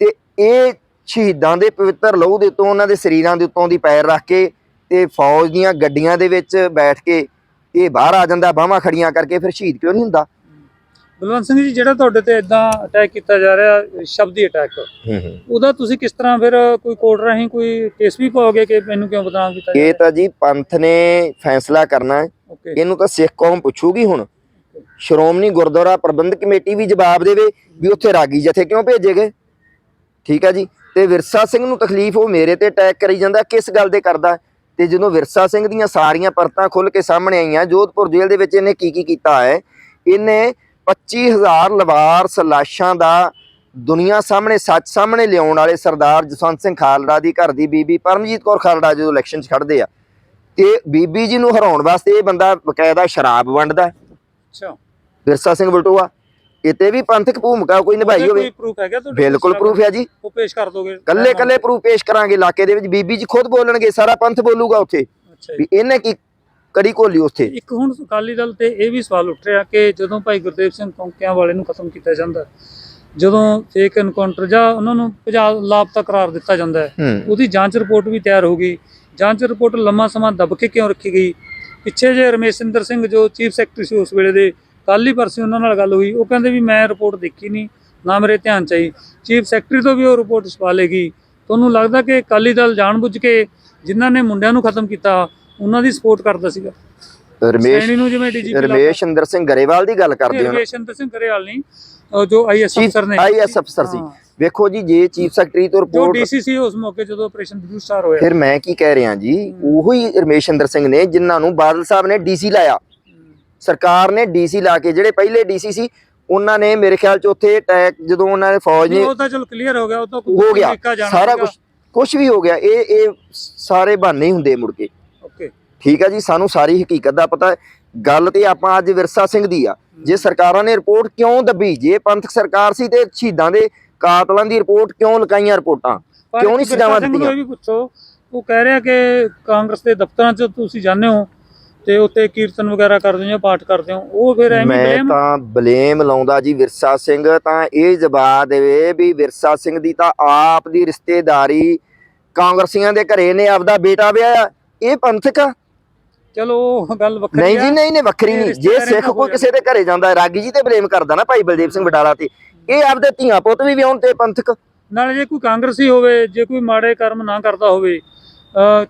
ਤੇ ਇਹ ਸ਼ਹੀਦਾਂ ਦੇ ਪਵਿੱਤਰ ਲਹੂ ਦੇ ਉੱਤੋਂ ਉਹਨਾਂ ਦੇ ਸਰੀਰਾਂ ਦੇ ਉੱਤੋਂ ਦੀ ਪੈਰ ਰੱਖ ਕੇ ਤੇ ਫੌਜ ਦੀਆਂ ਗੱਡੀਆਂ ਦੇ ਵਿੱਚ ਬੈਠ ਕੇ ਇਹ ਬਾਹਰ ਆ ਜਾਂਦਾ ਬਾਹਾਂ ਖੜੀਆਂ ਕਰਕੇ ਫਿਰ ਸ਼ਹੀਦ ਕਿਉਂ ਨਹੀਂ ਹੁੰਦਾ ਬਲਵੰਤ ਸਿੰਘ ਜੀ ਜਿਹੜਾ ਤੁਹਾਡੇ ਤੇ ਇਦਾਂ ਅਟੈਕ ਕੀਤਾ ਜਾ ਰਿਹਾ ਸ਼ਬਦੀ ਅਟੈਕ ਉਹਦਾ ਤੁਸੀਂ ਕਿਸ ਤਰ੍ਹਾਂ ਫਿਰ ਕੋਈ ਕੋਰਟ ਰਾਹੀਂ ਕੋਈ ਕੇਸ ਵੀ ਪਾਓਗੇ ਕਿ ਮੈਨੂੰ ਕਿਉਂ ਬਦਨਾਮ ਕੀਤਾ ਜਾ ਇਹ ਤਾਂ ਜੀ ਪੰਥ ਨੇ ਫੈਸਲਾ ਕਰਨਾ ਹੈ। ਇਹਨੂੰ ਤਾਂ ਸਿੱਖ ਕੌਮ ਪੁੱਛੂਗੀ ਹੁਣ। ਸ਼੍ਰੋਮਣੀ ਗੁਰਦੁਆਰਾ ਪ੍ਰਬੰਧਕ ਕਮੇਟੀ ਵੀ ਜਵਾਬ ਦੇਵੇ ਵੀ ਉੱਥੇ ਰਾਗੀ ਜਥੇ ਕਿਉਂ ਭੇਜੇ ਗਏ। ਠੀਕ ਹੈ ਜੀ। ਤੇ ਵਿਰਸਾ ਸਿੰਘ ਨੂੰ ਤਕਲੀਫ ਉਹ ਮੇਰੇ ਤੇ ਅਟੈਕ ਕਰੀ ਜਾਂਦਾ ਕਿਸ ਗੱਲ ਦੇ ਕਰਦਾ? ਤੇ ਜਦੋਂ ਵਿਰਸਾ ਸਿੰਘ ਦੀਆਂ ਸਾਰੀਆਂ ਪਰਤਾਂ ਖੁੱਲ ਕੇ ਸਾਹਮਣੇ ਆਈਆਂ ਜੋਧਪੁਰ ਜੇਲ੍ਹ ਦੇ ਵਿੱਚ ਇਹਨੇ ਕੀ ਕੀ ਕੀਤਾ ਹੈ? ਇਹਨੇ 25000 ਲਵਾਰਸ ਲਾਸ਼ਾਂ ਦਾ ਦੁਨੀਆ ਸਾਹਮਣੇ ਸੱਚ ਸਾਹਮਣੇ ਲਿਆਉਣ ਵਾਲੇ ਸਰਦਾਰ ਜਸਵੰਤ ਸਿੰਘ ਖਾਲੜਾ ਦੀ ਘਰ ਦੀ ਬੀਬੀ ਪਰਮਜੀਤ ਕੌਰ ਖਾਲੜਾ ਜਦੋਂ ਇਲੈਕਸ਼ਨ 'ਚ ਖੜਦੇ ਆ। ਤੇ ਬੀਬੀ ਜੀ ਨੂੰ ਹਰਾਉਣ ਵਾਸਤੇ ਇਹ ਬੰਦਾ ਬਕਾਇਦਾ ਸ਼ਰਾਬ ਵੰਡਦਾ। ਅੱਛਾ। ਵਿਰਸਾ ਸਿੰਘ ਬਲਟੋਆ ਇਤੇ ਵੀ ਪੰਥਕ ਭੂਮਿਕਾ ਕੋਈ ਨਿਭਾਈ ਹੋਵੇ। ਕੋਈ ਪ੍ਰੂਫ ਹੈਗਾ ਤੁਹਾਡੇ ਕੋਲ? ਬਿਲਕੁਲ ਪ੍ਰੂਫ ਹੈ ਜੀ। ਉਹ ਪੇਸ਼ ਕਰ ਦੋਗੇ। ਕੱਲੇ ਕੱਲੇ ਪ੍ਰੂਫ ਪੇਸ਼ ਕਰਾਂਗੇ ਇਲਾਕੇ ਦੇ ਵਿੱਚ ਬੀਬੀ ਜੀ ਖੁਦ ਬੋਲਣਗੇ ਸਾਰਾ ਪੰਥ ਬੋਲੂਗਾ ਉੱਥੇ। ਵੀ ਇਹਨੇ ਕੀ ਕੜੀ ਘੋਲੀ ਉੱਥੇ। ਇੱਕ ਹੁਣ ਅਕਾਲੀ ਦਲ ਤੇ ਇਹ ਵੀ ਸਵਾਲ ਉੱਠ ਰਿਹਾ ਕਿ ਜਦੋਂ ਭਾਈ ਗੁਰਦੇਵ ਸਿੰਘ ਕੌਂਕਿਆਂ ਵਾਲੇ ਨੂੰ ਖਤਮ ਕੀਤਾ ਜਾਂਦਾ ਜਦੋਂ ਫੇਕ ਐਨਕਾਊਂਟਰ ਜਾਂ ਉਹਨਾਂ ਨੂੰ ਭਜਾ ਲਾਪਤਾ ਕਰਾਰ ਦਿੱਤਾ ਜਾਂਦਾ ਹੈ। ਹੂੰ ਉਹਦੀ ਜਾਂਚ ਰਿਪੋਰਟ ਵੀ ਤਿਆਰ ਹੋ ਗਈ। ਜਾਂਚ ਰਿਪੋਰਟ ਲੰਮਾ ਸਮਾਂ ਦਬ ਕੇ ਕਿਉਂ ਰੱਖੀ ਗਈ? ਪਿੱਛੇ ਜੇ ਰਮੇਸ਼ਿੰਦਰ ਸਿੰਘ ਜੋ ਚੀਫ ਸੈਕਟਰੀ ਸੀ ਉਸ ਵੇਲੇ ਦੇ ਕੱਲ ਹੀ ਪਰਸੋਂ ਉਹਨਾਂ ਨਾਲ ਗੱਲ ਹੋਈ। ਉਹ ਕਹਿੰਦੇ ਵੀ ਮੈਂ ਰਿਪੋਰਟ ਦੇਖੀ ਨਹੀਂ ਨਾ ਮੇਰੇ ਧਿਆਨ ਚ ਆਈ। ਚੀਫ ਸੈਕਟਰੀ ਤੋਂ ਵੀ ਉਹ ਰਿਪੋਰਟ ਛਪਾ ਲੇਗੀ ਤੁਹਾਨੂੰ ਲੱਗਦਾ ਕਿ ਅਕਾਲੀ ਦਲ ਜਾਣਬੁੱਝ ਕੇ ਜਿਨ੍ਹਾਂ ਨੇ ਮੁੰਡਿਆਂ ਨੂੰ ਖਤਮ ਕੀਤਾ ਉਹਨਾਂ ਦੀ ਸਪੋਰਟ ਕਰਦਾ ਸੀਗਾ। ਰਮੇਸ਼ ਸੈਣੀ ਨੂੰ ਜਿਵੇਂ ਡੀਜੀਪੀ ਰਮੇਸ਼ ਅੰਦਰ ਸਿੰਘ ਗਰੇਵਾਲ ਦੀ ਗੱਲ ਕਰਦੇ ਹੋ ਰਮੇਸ਼ਿੰਦਰ ਸਿੰਘ ਗਰੇਵਾਲ ਨਹੀਂ ਜੋ ਆਈਐਸ ਅਫਸਰ ਨੇ। ਆਈਐਸ ਅਫਸਰ ਸੀ। ਹਾਂ, ਵੇਖੋ ਜੀ ਜੇ ਚੀਫ ਸੈਕਟਰੀ ਤੋਂ ਜੋ ਰਿਪੋਰਟ ਡੀਸੀਸੀ ਉਸ ਮੌਕੇ ਜਦੋਂ ਆਪਰੇਸ਼ਨ ਬਲੂ ਸਟਾਰ ਹੋਇਆ। ਫਿਰ ਮੈਂ ਕੀ ਕਹਿ ਰਿਹਾ ਜੀ ਉਹੋ ਰਮੇਸ਼ ਅੰਦਰ ਸਿੰਘ ਨੇ ਜਿਨ੍ਹਾਂ ਨੂੰ ਬਾਦਲ ਸਾਹਿਬ ਨੇ ਡੀਸੀ ਲਾਇਆ। ਸਰਕਾਰ ਨੇ ਡੀਸੀ ਲਾ ਕੇ ਜਿਹੜੇ ਪਹਿਲੇ ਡੀਸੀ ਸੀ ਉਹਨਾਂ ਨੇ ਮੇਰੇ ਖਿਆਲ ਚ ਉੱਥੇ ਅਟੈਕ ਜਦੋਂ ਉਹਨਾਂ ਨੇ ਫੌਜ ਨੇ ਉਹ ਤਾਂ ਚਲੋ ਕਲੀਅਰ ਹੋ ਗਿਆ ਉਹ ਤਾਂ ਹੋ ਗਿਆ। ਸਾਰਾ ਕੁਝ ਕੁਝ ਵੀ ਹੋ ਗਿਆ। ਇਹ ਇਹ ਸਾਰੇ ਬਹਾਨੇ ਹੀ ਹੁੰਦੇ ਮੁੜ ਕੇ। ਠੀਕ ਹੈ ਜੀ ਸਾਨੂੰ ਸਾਰੀ ਹਕੀਕਤ ਦਾ ਪਤਾ। ਗੱਲ ਤੇ ਆਪਾਂ ਅੱਜ ਵਿਰਸਾ ਸਿੰਘ ਦੀ ਆ। ਜੇ ਸਰਕਾਰਾਂ ਨੇ ਰਿਪੋਰਟ ਕਿਉਂ ਦੱਬੀ? ਜੇ ਪੰਥਕ ਸਰਕਾਰ ਸੀ ਤੇ ਸ਼ਹੀਦਾਂ ਦੇ ਕਾਤਲਾਂ ਦੀ ਰਿਪੋਰਟ ਕਿਉਂ ਲਗਾਈਆਂ ਰਿਪੋਰਟਾਂ? ਕਿਉਂ ਨਹੀਂ ਸਜ਼ਾਵਾਂ ਦਿੱਤੀਆਂ? ਵੀ ਪੁੱਛੋ ਉਹ ਕਹਿ ਰਿਹਾ ਕਿ ਕਾਂਗਰਸ ਦੇ ਦਫ਼ਤਰਾਂ 'ਚ ਤੁਸੀਂ ਜਾਂਦੇ ਹੋ ਤੇ ਉੱਥੇ ਕੀਰਤਨ ਵਗੈਰਾ ਕਰਦੇ ਹੋ ਜਾਂ ਪਾਠ ਕਰਦੇ ਹੋ ਉਹ ਫਿਰ ਐਵੇਂ ਮੈਂ ਬਲੇਮ ਤਾਂ ਬਲੇਮ ਲਾਉਂਦਾ ਜੀ ਵਿਰਸਾ ਸਿੰਘ ਤਾਂ ਇਹ ਜਵਾਬ ਦੇਵੇ ਵੀ ਵਿਰਸਾ ਸਿੰਘ ਦੀ ਤਾਂ ਆਪ ਦੀ ਰਿਸ਼ਤੇਦਾਰੀ ਕਾਂਗਰਸੀਆਂ ਦੇ ਘਰੇ ਨੇ ਆਪਦਾ ਬੇਟਾ ਵਿਆਹਿਆ। ਇਹ ਪੰਥਕ ਆ। ਚਲੋ ਉਹ ਗੱਲ ਵੱਖਰੀ ਨਹੀਂ। ਜੀ ਨਹੀਂ ਨਹੀਂ ਵੱਖਰੀ ਨਹੀਂ। ਜੇ ਸਿੱਖ ਕੋਈ ਕਿਸੇ ਦੇ ਘਰੇ ਜਾਂਦਾ ਰਾਗੀ ਜੀ ਤੇ ਬਲੇਮ ਕਰਦਾ ਨਾ ਭਾਈ ਬਲਦੇਵ ਸਿੰਘ ਬਡਾਲਾ ਤੇ। ਇਹ ਆਪਦੇ ਧੀਆਂ ਪੁੱਤ ਵੀ ਵਿਆਹੁਣ ਤੇ ਪੰਥਕ। ਨਾਲੇ ਜੇ ਕੋਈ ਕਾਂਗਰਸੀ ਹੋਵੇ ਜੇ ਕੋਈ ਮਾੜੇ ਕਰਮ ਨਾ ਕਰਦਾ ਹੋਵੇ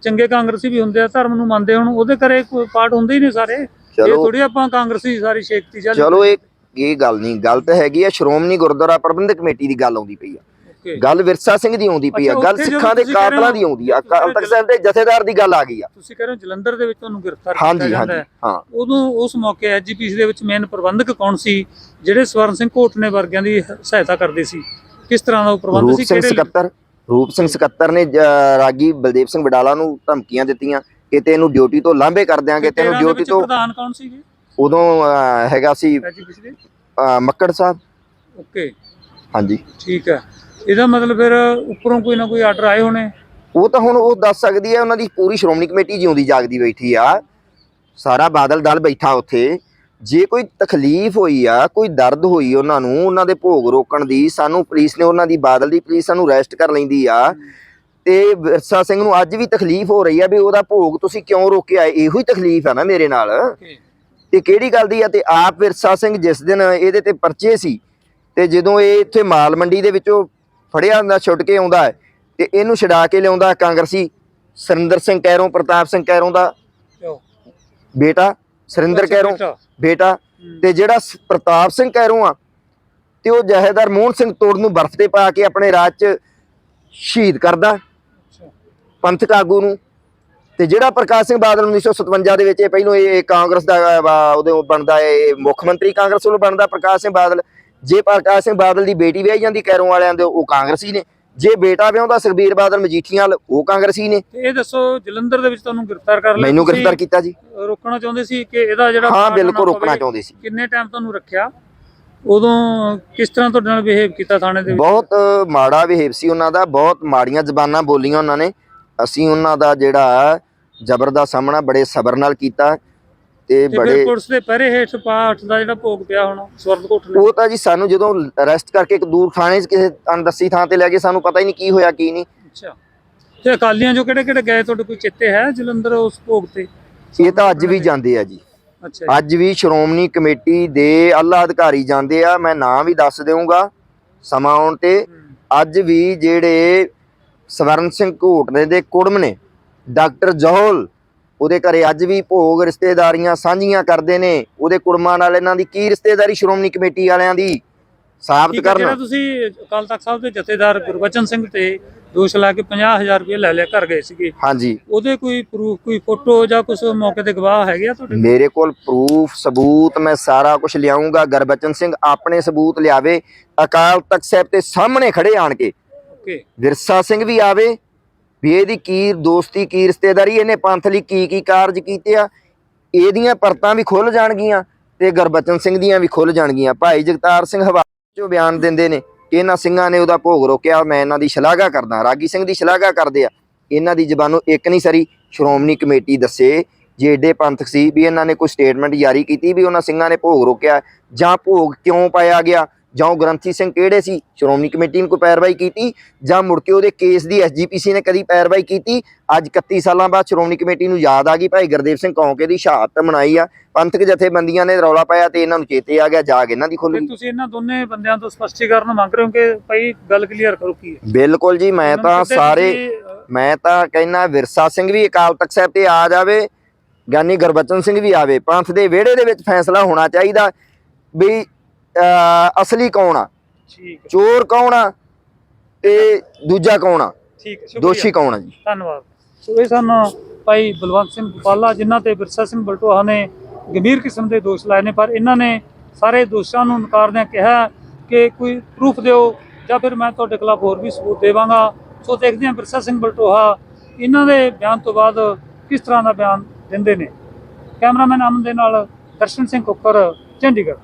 ਚੰਗੇ ਕਾਂਗਰਸੀ ਵੀ ਹੁੰਦੇ ਆ ਧਰਮ ਨੂੰ ਮੰਨਦੇ ਹੁਣ ਉਹਦੇ ਘਰੇ ਕੋਈ ਪਾਠ ਹੁੰਦੇ ਹੀ ਨੇ ਸਾਰੇ। ਇਹ ਥੋੜੀ ਆਪਾਂ ਕਾਂਗਰਸੀ ਸਾਰੀ ਸ਼ੇਖਤੀ ਚੱਲ ਚਲੋ ਇਹ ਇਹ ਗੱਲ ਨਹੀਂ ਗੱਲ ਤਾਂ ਹੈਗੀ ਆ ਸ਼੍ਰੋਮਣੀ ਗੁਰਦੁਆਰਾ ਪ੍ਰਬੰਧਕ ਕਮੇਟੀ ਦੀ ਗੱਲ ਆਉਂਦੀ ਪਈ ਆ। ਗੱਲ ਵਿਰਸਾ ਸਿੰਘ ਦੀ ਆਉਂਦੀ ਪਈ ਆ ਗੱਲ ਸਿੱਖਾਂ ਦੇ ਕਾਤਲਾਂ ਦੀ ਆਉਂਦੀ ਆ। ਅਕਾਲ ਤਖਤ ਸਾਹਿਬ ਦੇ ਜਥੇਦਾਰ ਦੀ ਗੱਲ ਆ ਗਈ ਆ। ਤੁਸੀਂ ਕਹਿ ਰਹੇ ਹੋ ਜਲੰਧਰ ਦੇ ਵਿੱਚ ਤੁਹਾਨੂੰ ਗ੍ਰਿਫਤਾਰ ਕੀਤਾ ਜਾਂਦਾ ਹੈ। ਹਾਂ। ਉਦੋਂ ਉਸ ਮੌਕੇ ਐਜੀਪੀਸੀ ਦੇ ਵਿੱਚ ਮੇਨ ਪ੍ਰਬੰਧਕ ਕੌਣ ਸੀ ਜਿਹੜੇ ਸਵਰਨ ਸਿੰਘ ਘੋਟਨੇ ਵਰਗਿਆਂ ਦੀ ਸਹਾਇਤਾ ਕਰਦੇ ਸੀ? ਕਿਸ ਤਰ੍ਹਾਂ ਦਾ ਉਹ ਪ੍ਰਬੰਧ ਸੀ ਸਿੰਘ ਸਕੱਤਰ ਰੂਪ ਸਿੰਘ ਸਕੱਤਰ ਨੇ ਜ- ਰਾਗੀ ਬਲਦੇਵ ਸਿੰਘ ਵਡਾਲਾ ਨੂੰ ਧਮਕੀਆਂ ਦਿੱਤੀਆਂ ਕਿ ਤੈਨੂੰ ਡਿਊਟੀ ਤੋਂ ਲਾਂਭੇ ਕਰ ਦਿਆਂਗੇ ਤੈਨੂੰ ਡਿਊਟੀ ਤੋਂ ਪ੍ਰਧਾਨ ਕੌਣ ਸੀਗੇ ਉਦੋਂ ਅਹ, ਹੈਗਾ ਸੀ ਐਜੀਪੀਸੀ ਦੇ? ਅਹ, ਮੱਕੜ ਸਾਹਿਬ। ਓਕੇ। ਹਾਂਜੀ। ਠੀਕ ਹੈ। ਇਹਦਾ ਮਤਲਬ ਫਿਰ ਉੱਪਰੋਂ ਕੋਈ ਨਾ ਕੋਈ ਆਰਡਰ ਆਏ ਹੋਣੇ। ਉਹ ਤਾਂ ਹੁਣ ਉਹ ਦੱਸ ਸਕਦੀ ਹੈ ਉਹਨਾਂ ਦੀ ਪੂਰੀ ਸ਼੍ਰੋਮਣੀ ਕਮੇਟੀ ਜਿਉਂਦੀ ਜਾਗਦੀ ਬੈਠੀ ਆ। ਸਾਰਾ ਬਾਦਲ ਦਲ ਬੈਠਾ ਉੱਥੇ। ਜੇ ਕੋਈ ਤਕਲੀਫ ਹੋਈ ਆ ਕੋਈ ਦਰਦ ਹੋਈ ਉਹਨਾਂ ਨੂੰ ਉਹਨਾਂ ਦੇ ਭੋਗ ਰੋਕਣ ਦੀ ਸਾਨੂੰ ਪੁਲਿਸ ਨੇ ਉਹਨਾਂ ਦੀ ਬਾਦਲ ਦੀ ਪੁਲਿਸ ਸਾਨੂੰ ਅਰੈਸਟ ਕਰ ਲੈਂਦੀ ਆ। ਤੇ ਵਿਰਸਾ ਸਿੰਘ ਨੂੰ ਅੱਜ ਵੀ ਤਕਲੀਫ ਹੋ ਰਹੀ ਆ ਵੀ ਉਹਦਾ ਭੋਗ ਤੁਸੀਂ ਕਿਉਂ ਰੋਕਿਆ? ਇਹੋ ਹੀ ਤਕਲੀਫ ਆ ਨਾ ਮੇਰੇ ਨਾਲ। ਤੇ ਕਿਹੜੀ ਗੱਲ ਦੀ ਆ? ਤੇ ਆਪ ਵਿਰਸਾ ਸਿੰਘ ਜਿਸ ਦਿਨ ਇਹਦੇ ਤੇ ਪਰਚੇ ਸੀ ਤੇ ਜਦੋਂ ਇਹ ਇੱਥੇ ਮਾਲ ਮੰਡੀ ਦੇ ਵਿੱਚੋਂ ਫੜਿਆ ਹੁੰਦਾ ਛੁੱਟ ਕੇ ਆਉਂਦਾ ਹੈ ਤੇ ਇਹਨੂੰ ਛਡਾ ਕੇ ਲਿਆਉਂਦਾ ਕਾਂਗਰਸੀ ਸਰਿੰਦਰ ਸਿੰਘ ਕੈਰੋਂ ਪ੍ਰਤਾਪ ਸਿੰਘ ਕੈਰੋਂ ਦਾ ਬੇਟਾ ਸੁਰਿੰਦਰ ਕੈਰੋਂ ਬੇਟਾ। ਤੇ ਜਿਹੜਾ ਪ੍ਰਤਾਪ ਸਿੰਘ ਕੈਰੋਂ ਆ ਤੇ ਉਹ ਜਹੇਦਾਰ ਮੋਹਨ ਸਿੰਘ ਤੋੜ ਨੂੰ ਬਰਫ਼ ਤੇ ਪਾ ਕੇ ਆਪਣੇ ਰਾਜ 'ਚ ਸ਼ਹੀਦ ਕਰਦਾ। ਪੰਥਕ ਆਗੂ ਨੂੰ। ਤੇ ਜਿਹੜਾ ਪ੍ਰਕਾਸ਼ ਸਿੰਘ ਬਾਦਲ 1957 ਦੇ ਵਿੱਚ ਇਹ ਪਹਿਲੋਂ ਇਹ ਕਾਂਗਰਸ ਦਾ ਉਹਦੇ ਉਹ ਬਣਦਾ ਇਹ ਮੁੱਖ ਮੰਤਰੀ ਕਾਂਗਰਸ ਵੱਲੋਂ ਬਣਦਾ ਪ੍ਰਕਾਸ਼ ਸਿੰਘ ਬਾਦਲ। ਜੇ ਪ੍ਰਕਾਸ਼ ਸਿੰਘ ਬਾਦਲ ਦੀ ਬੇਟੀ ਵਿਆਹੀ ਜਾਂਦੀ ਕੈਰੋਂ ਵਾਲਿਆਂ ਦੇ ਉਹ ਕਾਂਗਰਸੀ ਨੇ। ਜੇ ਬੇਟਾ ਵਿਆਹੁੰਦਾ ਸੁਖਬੀਰ ਬਾਦਲ ਮਜੀਠੀਆਂ ਵਾਲ ਉਹ ਕਾਂਗਰਸੀ ਨੇ। ਤੇ ਇਹ ਦੱਸੋ ਜਲੰਧਰ ਦੇ ਵਿੱਚ ਤੁਹਾਨੂੰ ਗ੍ਰਿਫਤਾਰ ਕਰ ਲਿਆ ਮੈਨੂੰ ਤੁਸੀਂ? ਗ੍ਰਿਫਤਾਰ ਕੀਤਾ ਜੀ। ਰੋਕਣਾ ਚਾਹੁੰਦੇ ਸੀ ਕਿ ਇਹਦਾ ਜਿਹੜਾ ਹਾਂ ਬਿਲਕੁਲ ਰੋਕਣਾ। ਚਾਹੁੰਦੇ ਸੀ। ਕਿੰਨੇ ਟਾਈਮ ਤੁਹਾਨੂੰ ਰੱਖਿਆ? ਉਦੋਂ ਕਿਸ ਤਰ੍ਹਾਂ ਤੁਹਾਡੇ ਨਾਲ ਬਿਹੇਵ ਕੀਤਾ ਥਾਣੇ ਦੇ ਵਿੱਚ? ਬਹੁਤ ਮਾੜਾ ਬਿਹੇਵ ਸੀ ਉਹਨਾਂ ਦਾ ਬਹੁਤ ਮਾੜੀਆਂ ਜ਼ਬਾਨਾਂ ਬੋਲੀਆਂ ਉਹਨਾਂ ਨੇ। ਅਸੀਂ ਉਹਨਾਂ ਦਾ ਜਿਹੜਾ ਜ਼ਬਰ ਦਾ ਸਾਹਮਣਾ ਬੜੇ ਸਬਰ ਨਾਲ ਕੀਤਾ। ਤੇ ਫਿਰ ਬੜੇ ਪੁਲਿਸ ਦੇ ਪਹਿਰੇ ਹੇਠ ਪਾਠ ਦਾ ਜਿਹੜਾ ਭੋਗ ਪਿਆ ਹੋਣਾ ਸਵਰਨ ਕੋਟਲੇ ਉਹ ਤਾਂ ਜੀ ਸਾਨੂੰ ਜਦੋਂ ਅਰੈਸਟ ਕਰਕੇ ਇੱਕ ਦੂਰ ਥਾਣੇ 'ਚ ਕਿਸੇ ਅਣਦੱਸੀ ਥਾਂ ਤੇ ਲੈ ਗਏ ਸਾਨੂੰ ਪਤਾ ਹੀ ਨਹੀਂ ਕੀ ਹੋਇਆ ਕੀ ਨਹੀਂ। ਅੱਛਾ। ਤੇ ਅਕਾਲੀਆਂ ਜੋ ਕਿਹੜੇ ਕਿਹੜੇ ਗਏ? ਤੁਹਾਡੇ ਕੋਈ ਚਿੱਤੇ ਹੈ ਜਲੰਧਰ ਉਸ ਭੋਗ ਤੇ? ਇਹ ਤਾਂ ਅੱਜ ਵੀ ਜਾਂਦੇ ਆ ਜੀ। ਅੱਛਾ ਜੀ। ਅੱਜ ਵੀ ਸ਼੍ਰੋਮਣੀ ਕਮੇਟੀ ਦੇ ਆਲਾ ਅਧਿਕਾਰੀ ਜਾਂਦੇ ਆ ਮੈਂ ਨਾਂ ਵੀ ਦੱਸ ਦੇਵਾਂਗਾ ਸਮਾਂ ਆਉਣ ਤੇ। ਹੂੰ। ਅੱਜ ਵੀ ਜਿਹੜੇ ਸਵਰਨ ਸਿੰਘ ਘੋਟਨੇ ਦੇ ਕੁੜਮ ਨੇ ਡਾਕਟਰ ਜਹੋਲ ਉਹਦੇ ਘਰੇ ਅੱਜ ਵੀ ਭੋਗ ਰਿਸ਼ਤੇਦਾਰੀਆਂ ਸਾਂਝੀਆਂ ਕਰਦੇ ਨੇ। ਉਹਦੇ ਕੁੜਮਾਂ ਨਾਲ ਇਹਨਾਂ ਦੀ ਕੀ ਰਿਸ਼ਤੇਦਾਰੀ ਸ਼੍ਰੋਮਣੀ ਕਮੇਟੀ ਵਾਲਿਆਂ ਦੀ? ਸਾਬਤ ਜਿਹੜਾ ਕਰਨ। ਤੁਸੀਂ ਅਕਾਲ ਤਖਤ ਸਾਹਿਬ ਦੇ ਜਥੇਦਾਰ ਗੁਰਬਚਨ ਸਿੰਘ ਤੇ ਦੋਸ਼ ਲਾ ਕੇ 50000 ਰੁਪਏ ਲੈ ਲਿਆ ਘਰ ਗਏ ਸੀਗੇ। ਹਾਂਜੀ। ਉਹਦੇ ਕੋਈ ਪ੍ਰੂਫ ਕੋਈ ਫੋਟੋ ਜਾਂ ਕੁਝ ਮੌਕੇ ਤੇ ਗਵਾਹ ਹੈਗੇ ਆ ਤੁਹਾਡੇ ਮੇਰੇ ਕੋਲ ਪ੍ਰੂਫ ਸਬੂਤ ਮੈਂ ਸਾਰਾ ਕੁਝ ਲਿਆਉਂਗਾ ਗੁਰਬਚਨ ਸਿੰਘ ਆਪਣੇ ਸਬੂਤ ਲਿਆਵੇ। ਅਕਾਲ ਤਖਤ ਸਾਹਿਬ ਤੇ ਸਾਹਮਣੇ ਖੜੇ ਆਣ ਕੇ। ਓਕੇ ਵਿਰਸਾ ਸਿੰਘ ਵੀ ਆਵੇ। ਵੀ ਇਹਦੀ ਕੀ ਦੋਸਤੀ, ਕੀ ਰਿਸ਼ਤੇਦਾਰੀ, ਇਹਨੇ ਪੰਥ ਲਈ ਕੀ ਕੀ ਕਾਰਜ ਕੀਤੇ ਆ? ਇਹਦੀਆਂ ਪਰਤਾਂ ਵੀ ਖੁੱਲ ਜਾਣਗੀਆਂ ਤੇ ਗੁਰਬਚਨ ਸਿੰਘ ਦੀਆਂ ਵੀ ਖੁੱਲ ਜਾਣਗੀਆਂ। ਭਾਈ ਜਗਤਾਰ ਸਿੰਘ ਹਵਾ ਚੋਂ ਬਿਆਨ ਦਿੰਦੇ ਨੇ ਕਿ ਇਹਨਾਂ ਸਿੰਘਾਂ ਨੇ ਉਹਦਾ ਭੋਗ ਰੋਕਿਆ, ਮੈਂ ਇਹਨਾਂ ਦੀ ਸ਼ਲਾਘਾ ਕਰਦਾ। ਰਾਗੀ ਸਿੰਘ ਦੀ ਸ਼ਲਾਘਾ ਕਰਦੇ ਆ। ਇਹਨਾਂ ਦੀ ਜ਼ਬਾਨੋਂ ਇੱਕ ਨਹੀਂ ਸਰੀ, ਸ਼੍ਰੋਮਣੀ ਕਮੇਟੀ ਦੱਸੇ ਜੇ ਏਡੇ ਪੰਥਕ ਸੀ ਵੀ ਇਹਨਾਂ ਨੇ ਕੋਈ ਸਟੇਟਮੈਂਟ ਜਾਰੀ ਕੀਤੀ ਵੀ ਉਹਨਾਂ ਸਿੰਘਾਂ ਨੇ ਭੋਗ ਰੋਕਿਆ ਜਾਂ ਭੋਗ ਕਿਉਂ ਪਾਇਆ ਗਿਆ? ਜਾਂ ਉਹ ਗ੍ਰੰਥੀ ਸਿੰਘ ਕਿਹੜੇ ਸੀ? ਸ਼੍ਰੋਮਣੀ ਕਮੇਟੀ ਨੇ ਕੋਈ ਪੈਰਵਾਈ ਕੀਤੀ? ਜਾਂ ਮੁੜ ਕੇ ਉਹਦੇ ਕੇਸ ਦੀ ਐਸਜੀਪੀਸੀ ਨੇ ਕਦੀ ਪੈਰਵਾਈ ਕੀਤੀ? ਅੱਜ 31 ਸਾਲਾਂ ਬਾਅਦ ਸ਼੍ਰੋਮਣੀ ਕਮੇਟੀ ਨੂੰ ਯਾਦ ਆ ਗਈ ਭਾਈ ਗੁਰਦੇਵ ਸਿੰਘ ਕੌਂਕੇ ਦੀ ਸ਼ਹਾਦਤ ਮਨਾਈ ਆ। ਪੰਥਕ ਜਥੇਬੰਦੀਆਂ ਨੇ ਰੌਲਾ ਪਾਇਆ ਤੇ ਇਹਨਾਂ ਨੂੰ ਚੇਤੇ ਆ ਗਿਆ ਜਾਗ ਇਹਨਾਂ ਦੀ ਖੁੱਲ ਫਿਰ ਗਈ। ਤੁਸੀਂ ਇਹਨਾਂ ਦੋਨੇ ਬੰਦਿਆਂ ਤੋਂ ਸਪਸ਼ਟੀਕਰਨ ਮੰਗ ਰਹੇ ਹੋ ਕਿ ਭਾਈ ਗੱਲ ਕਲੀਅਰ ਕਰੋ ਕੀ ਹੈ? ਬਿਲਕੁਲ ਜੀ ਮੈਂ ਤਾਂ ਸਾਰੇ ਮੈਂ ਤਾਂ ਕਹਿੰਨਾ ਵਿਰਸਾ ਸਿੰਘ ਵੀ ਅਕਾਲ ਤਖਤ ਸਾਹਿਬ ਤੇ ਆ ਜਾਵੇ ਗਿਆਨੀ ਗੁਰਬਚਨ ਸਿੰਘ ਵੀ ਆਵੇ। ਪੰਥ ਦੇ ਵਿਹੜੇ ਦੇ ਵਿੱਚ ਫੈਸਲਾ ਹੋਣਾ ਚਾਹੀਦਾ। ਵੀ ਅਸਲੀ ਕੌਣ ਆ? ਠੀਕ ਹੈ। ਚੋਰ ਕੌਣ ਆ ਤੇ ਦੂਜਾ ਕੌਣ ਆ? ਠੀਕ ਹੈ ਸ਼ੁਕਰੀਆ। ਦੋਸ਼ੀ ਕੌਣ ਆ ਜੀ? ਧੰਨਵਾਦ। ਸੋ ਇਹ ਸਨ ਭਾਈ ਬਲਵੰਤ ਸਿੰਘ ਪਾਲਾ ਜਿਨ੍ਹਾਂ ਤੇ ਬਿਰਸਾ ਸਿੰਘ ਬਲਟੋਹਾ ਨੇ ਗੰਭੀਰ ਕਿਸਮ ਦੇ ਦੋਸ਼ ਲਾਏ ਨੇ ਪਰ ਇਹਨਾਂ ਨੇ ਸਾਰੇ ਦੋਸ਼ਾਂ ਨੂੰ ਨਕਾਰਦਿਆਂ ਕਿਹਾ ਕਿ ਕੋਈ ਪ੍ਰੂਫ ਦਿਓ ਜਾਂ ਫਿਰ ਮੈਂ ਤੁਹਾਡੇ ਖਿਲਾਫ ਹੋਰ ਵੀ ਸਬੂਤ ਦੇਵਾਂਗਾ। ਸੋ ਦੇਖਦੇ ਹਾਂ ਬਿਰਸਾ ਸਿੰਘ ਬਲਟੋਹਾ ਇਹਨਾਂ ਦੇ ਬਿਆਨ ਤੋਂ ਬਾਅਦ ਕਿਸ ਤਰ੍ਹਾਂ ਦਾ ਬਿਆਨ ਦਿੰਦੇ ਨੇ। ਕੈਮਰਾਮੈਨ ਅਮਨ ਦੇ ਨਾਲ ਦਰਸ਼ਨ ਸਿੰਘ ਕੁੱਕਰ ਚੰਡੀਗੜ੍ਹ।